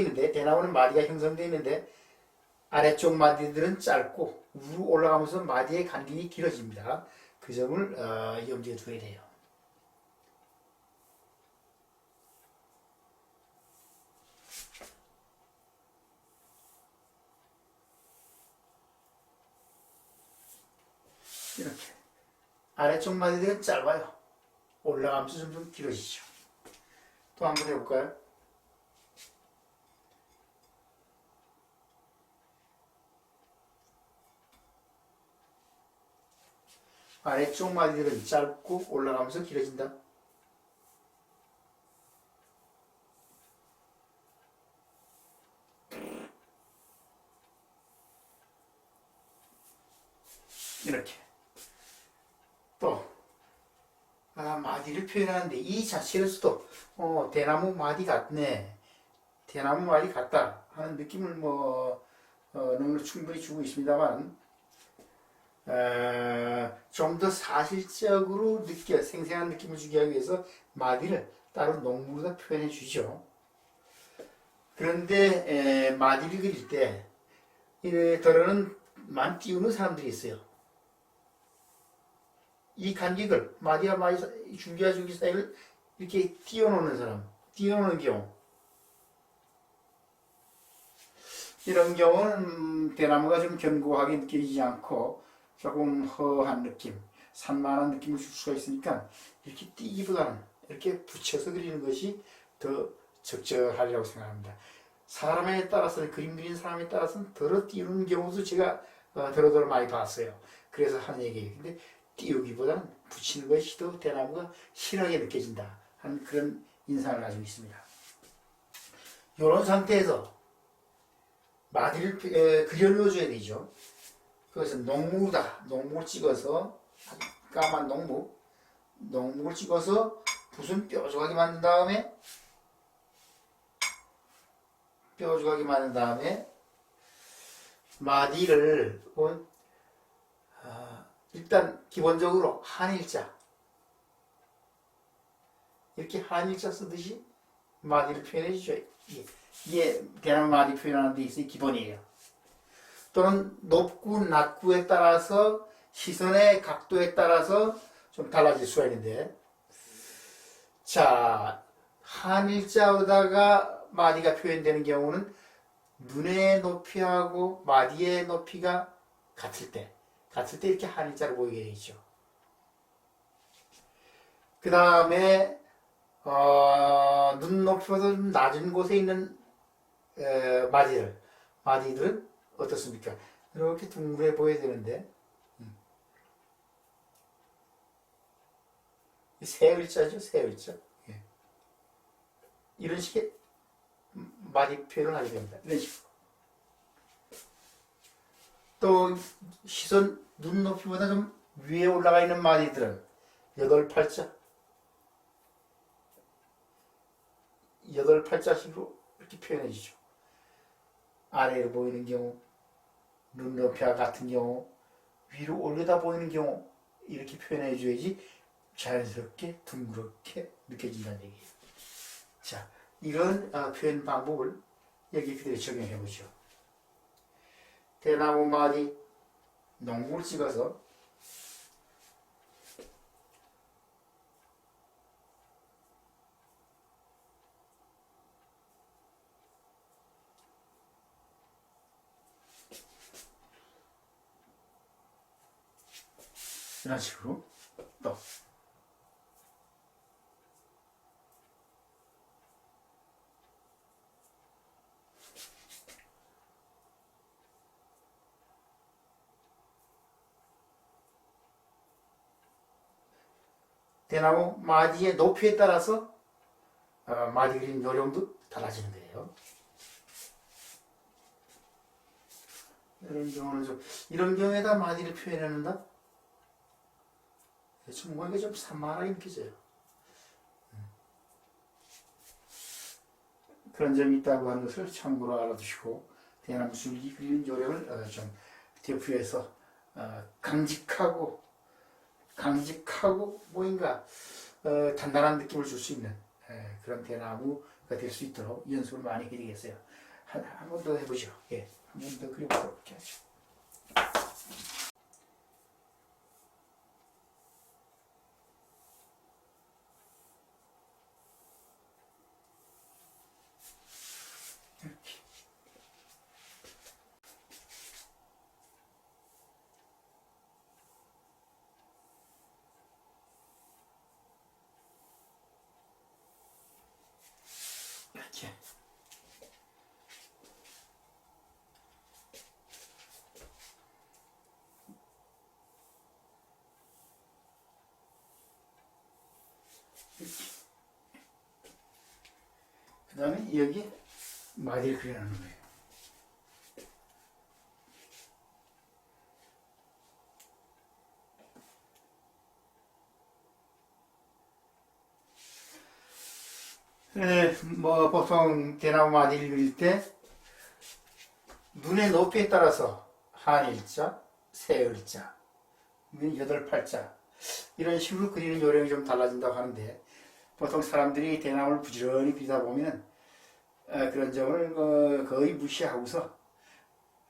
있는데 대나무는 마디가 형성되어 있는데 아래쪽 마디들은 짧고 위로 올라가면서 마디의 간격이 길어집니다. 그 점을 어, 염두에 두어야 돼요. 이렇게 아래쪽 마디들은 짧아요. 올라가면서 점점 길어지죠. 또 한 번 해볼까요? 아래쪽 마디들은 짧고 올라가면서 길어진다. 이렇게 또 아, 마디를 표현하는데 이 자체로서도 어, 대나무 마디 같네 대나무 마디 같다 하는 느낌을 뭐 어, 충분히 주고 있습니다만 어, 좀 더 사실적으로 느껴 생생한 느낌을 주기 위해서 마디를 따로 농물로다 표현해 주죠. 그런데 에, 마디를 그릴 때 이래 더러는 만 띄우는 사람들이 있어요. 이 간격을 마디와 마디 사- 줄기와 줄기 사이를 이렇게 띄워놓는 사람, 띄워놓는 경우 이런 경우는 음, 대나무가 좀 견고하게 느껴지지 않고 조금 허한 느낌, 산만한 느낌을 줄 수가 있으니까 이렇게 띄기보다는 이렇게 붙여서 그리는 것이 더 적절하리라고 생각합니다. 사람에 따라서는 그림 그리는 사람에 따라서는 덜어 띄우는 경우도 제가 어, 더러더러 많이 봤어요. 그래서 하는 얘기예요. 근데 띄우기보다는 붙이는 것이 더 대나무가 실하게 느껴진다 하는 그런 인상을 가지고 있습니다. 이런 상태에서 마디를 에, 그려넣어줘야 되죠. 그것은 농무다. 농목을 찍어서 까만 농목, 농목을 찍어서 붓은 뾰족하게 만든 다음에 뾰족하게 만든 다음에 마디를 본 아, 일단 기본적으로 한일자 이렇게 한일자 쓰듯이 마디를 표현해 주죠. 이게, 이게 대나무 마디 표현하는 데 있어서 기본이에요. 또는 높고 낮고에 따라서 시선의 각도에 따라서 좀 달라질 수가 있는데 자 한일자로다가 마디가 표현되는 경우는 눈의 높이하고 마디의 높이가 같을 때 같을 때 이렇게 한일자로 보이게 되죠. 그 다음에 어, 눈 높이보다 좀 낮은 곳에 있는 에, 마디들 마디들은 어떻습니까? 이렇게 둥그레 보여야 되는데 음. 세 글자죠, 세 글자. 예. 이런 식의 마디 표현을 하게 됩니다. 이런 식으로. 또 시선 눈 높이보다 좀 위에 올라가 있는 마디들은 여덟 팔자, 여덟 팔자식으로 이렇게 표현해 주죠. 아래로 보이는 경우, 눈높이와 같은 경우, 위로 올려다 보이는 경우 이렇게 표현해 줘야지 자연스럽게 둥그렇게 느껴진다는 얘기예요. 자, 이런 어, 표현 방법을 여기 그대로 적용해 보죠. 대나무 마디 농구를 찍어서 이런 식으로 또. 대나무 마디의 높이에 따라서 어, 마디 그림 요령도 달라지는 거예요. 이런 경우는 좀 이런 경우에다 마디를 표현해 좀 뭔가 좀 산만하게 느껴져요. 음. 그런 점이 있다고 하는 것을 참고로 알아두시고 대나무 줄기 그리는 요령을 어, 좀 대표해서 어, 강직하고 강직하고 뭐인가 어, 단단한 느낌을 줄 수 있는 에, 그런 대나무 될수 있도록 연습을 많이 해야겠어요. 한번더 해보죠. 예, 한 번 더 그려보도록 하죠. 여기 마디를 그려놓는 거예요. 에, 뭐 보통 대나무 마디를 그릴 때 눈의 높이에 따라서 한 일자, 세을자, 여덟 팔자 이런 식으로 그리는 요령이 좀 달라진다고 하는데 보통 사람들이 대나무를 부지런히 그리다 보면 어, 그런 점을 어, 거의 무시하고서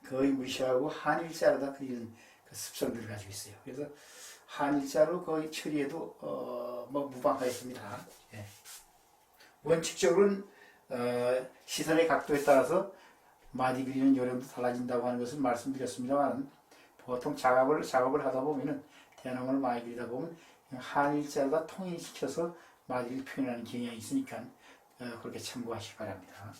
거의 무시하고 한일자로다 그리는 그 습성들을 가지고 있어요. 그래서 한일자로 거의 처리해도 어, 뭐 무방하겠습니다. 예. 원칙적으로는 어, 시선의 각도에 따라서 마디 그리는 요령도 달라진다고 하는 것을 말씀드렸습니다만 보통 작업을 작업을 하다 보면은 대나무를 많이 그리다 보면 한일자로다 통일시켜서 마디를 표현하는 경향이 있으니까 어, 그렇게 참고하시기 바랍니다.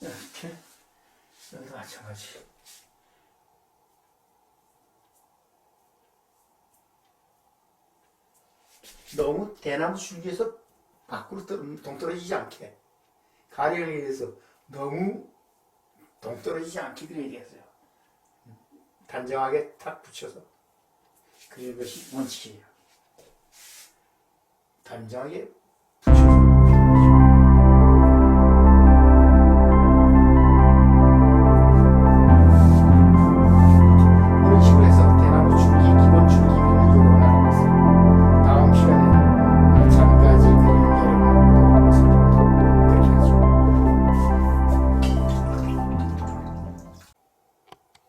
이렇게 여기도 마찬가지. 너무 대나무 줄기에서 밖으로 떨- 동떨어지지 않게 가려를 위해서 너무 동떨어지지 않게 그려야 되겠어요. 단정하게 탁 붙여서 그리는 것이 원칙이에요. 단정하게